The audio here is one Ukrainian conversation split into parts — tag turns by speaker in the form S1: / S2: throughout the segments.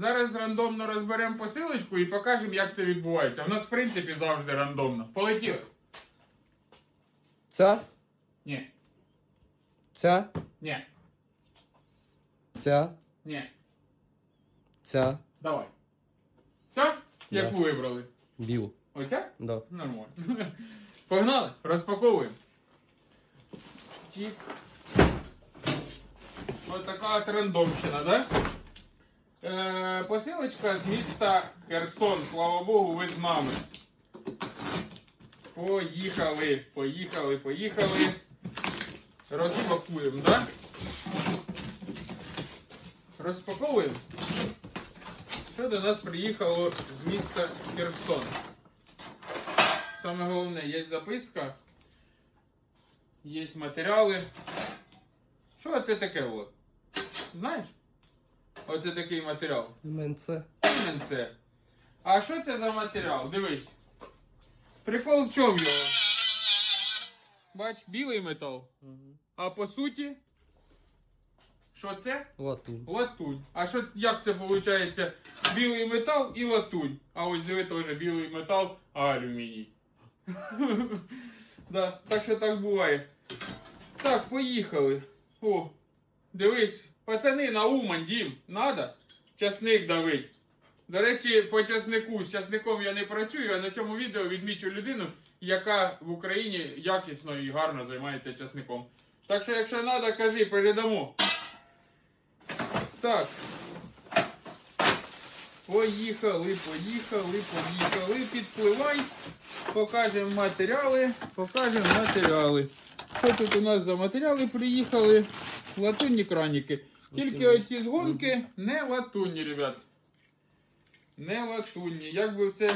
S1: Зараз рандомно розберемо посилочку і покажемо, як це відбувається. У нас, в принципі, завжди рандомно. Полетіли?
S2: Ця,
S1: Ні.
S2: ця,
S1: Ні.
S2: ця,
S1: Ні.
S2: ця,
S1: Давай. Все?
S2: Да.
S1: Яку вибрали?
S2: білу.
S1: Оця?
S2: Да.
S1: Нормально. Погнали, розпаковуємо. Чікс. Ось така от рандомщина, да? Е, посилочка з міста Херсон. Слава Богу, ви з нами. Поїхали, поїхали, поїхали. Розпакуємо, да? Розпаковуємо. Що до нас приїхало з міста Херсон? Саме головне, є записка, є матеріали. Що це таке? Знаєш? Оце такий матеріал.
S2: МНЦ.
S1: МНЦ. А що це за матеріал? Дивись. Прикол в чому його? Бач, білий метал. А по суті, що це?
S2: Латунь.
S1: Латунь. А що як це виходить? Білий метал і латунь. А ось диви теж білий метал, а алюміній. да, так що так буває. Так, поїхали. О, дивись, пацани на Умань, дім, надо? Часник давить. До речі, по часнику з часником я не працюю, а на цьому відео відмічу людину, яка в Україні якісно і гарно займається часником. Так що, якщо треба, кажи, передамо. Так. Поїхали, поїхали, поїхали. Підпливай. Покажемо матеріали. Покажемо матеріали. Що тут у нас за матеріали приїхали? Латунні краніки. Тільки оці згонки не латунні, ребят. Не латунні. Як би це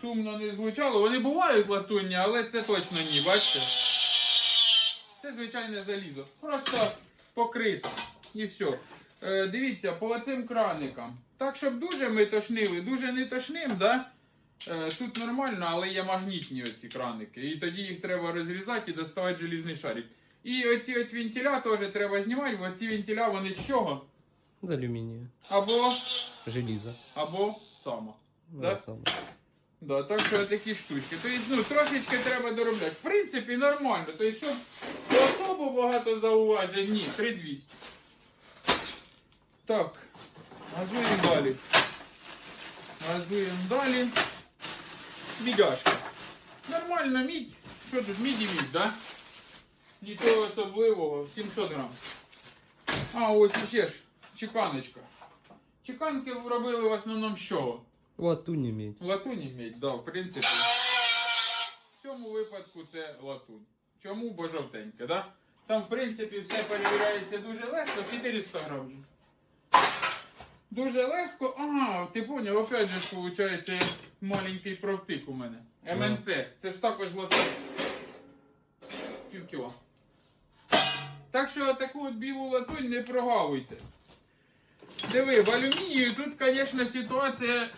S1: сумно не звучало. Вони бувають латунні, але це точно ні, бачите? Це звичайне залізо. Просто покрите. І все. Е, дивіться, по цим краникам. Так, щоб дуже ми тошнили, дуже не тошним, да? Е, тут нормально, але є магнітні оці краники. І тоді їх треба розрізати і доставати желізний шарик. І оці от вентиля теж треба знімати, бо ці вентиля вони з чого?
S2: З алюмінію.
S1: Або,
S2: Желізо.
S1: або сама.
S2: Ну,
S1: Да?
S2: це.
S1: Да, так що такі штучки. Тобто, ну, трошечки треба доробляти. В принципі, нормально. Тобто, щоб особо багато зауважень, ні, 3200. Так, газуємо далі. Газуємо далі. Мідяшка. Нормально мідь. Що тут, мідь і мідь, да? Нічого особливого, 700 грам. А, ось іще ж, чеканочка. Чеканки робили в основному чого?
S2: Латунь медь.
S1: Латунь медь, да, в принципі. В цьому випадку це латунь. Чому? Бо жовтеньке, да? Там, в принципі, все перевіряється дуже легко, 400 грамів. Дуже легко. Ага, ти поняв, опять же, виходить, маленький провтик у мене. МНЦ. Це ж також латунь. Пів кіло. Так що таку от білу латунь не прогавуйте. Диви, в алюмінію тут, звісно, ситуація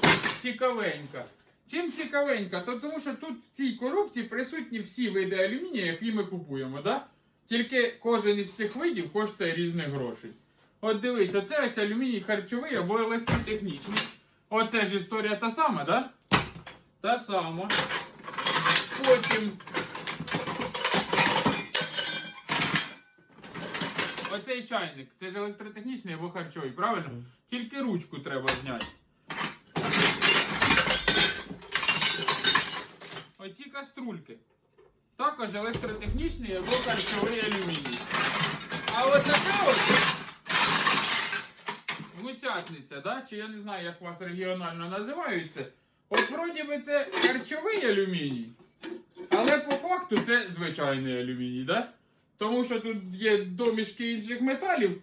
S1: цікавенька. Чим цікавенька? То тому що тут в цій коробці присутні всі види алюмінію, які ми купуємо, да? Тільки кожен із цих видів коштує різних грошей. От дивись, оце ось алюміній харчовий або електротехнічний. Оце ж історія та сама, да? Та сама. Потім. Оцей чайник, це ж електротехнічний або харчовий, правильно? Тільки ручку треба зняти. Оці каструльки. Також електротехнічний або харчовий алюміній. А от така от гусятниця, да? чи я не знаю, як вас регіонально називаються. От вроді би це харчовий алюміній, але по факту це звичайний алюміній, да? Тому що тут є домішки інших металів.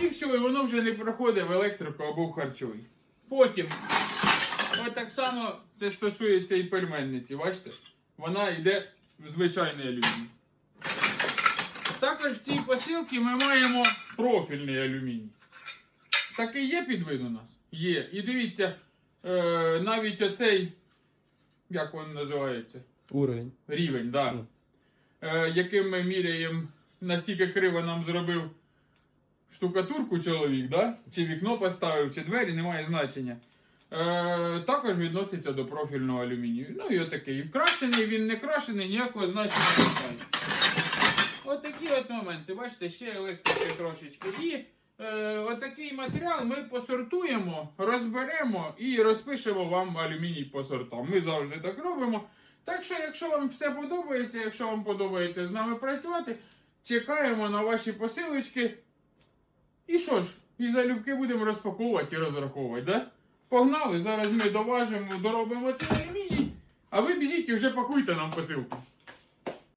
S1: І все, і воно вже не проходить в електрику або в харчовий. Потім, от так само це стосується і пельменниці, бачите? Вона йде в звичайний алюміній. Також в цій посилці ми маємо профільний алюміній. Такий є підвид у нас? Є. І дивіться, е, навіть оцей, як він називається?
S2: Уровень.
S1: Рівень, да. Е, яким ми міряємо, наскільки криво нам зробив штукатурку чоловік, да? чи вікно поставив, чи двері, немає значення. Е, також відноситься до профільного алюмінію. Ну і отакий. Крашений, він не крашений, ніякого значення не має. Отакі от моменти. Бачите, ще електрики трошечки. І е, отакий матеріал ми посортуємо, розберемо і розпишемо вам алюміній по сортам. Ми завжди так робимо. Так що, якщо вам все подобається, якщо вам подобається з нами працювати, чекаємо на ваші посилочки. І що ж, і залюбки будемо розпаковувати і розраховувати, да? Погнали, зараз ми доважимо, доробимо цей алюміній, а ви біжіть і вже пакуйте нам посилку.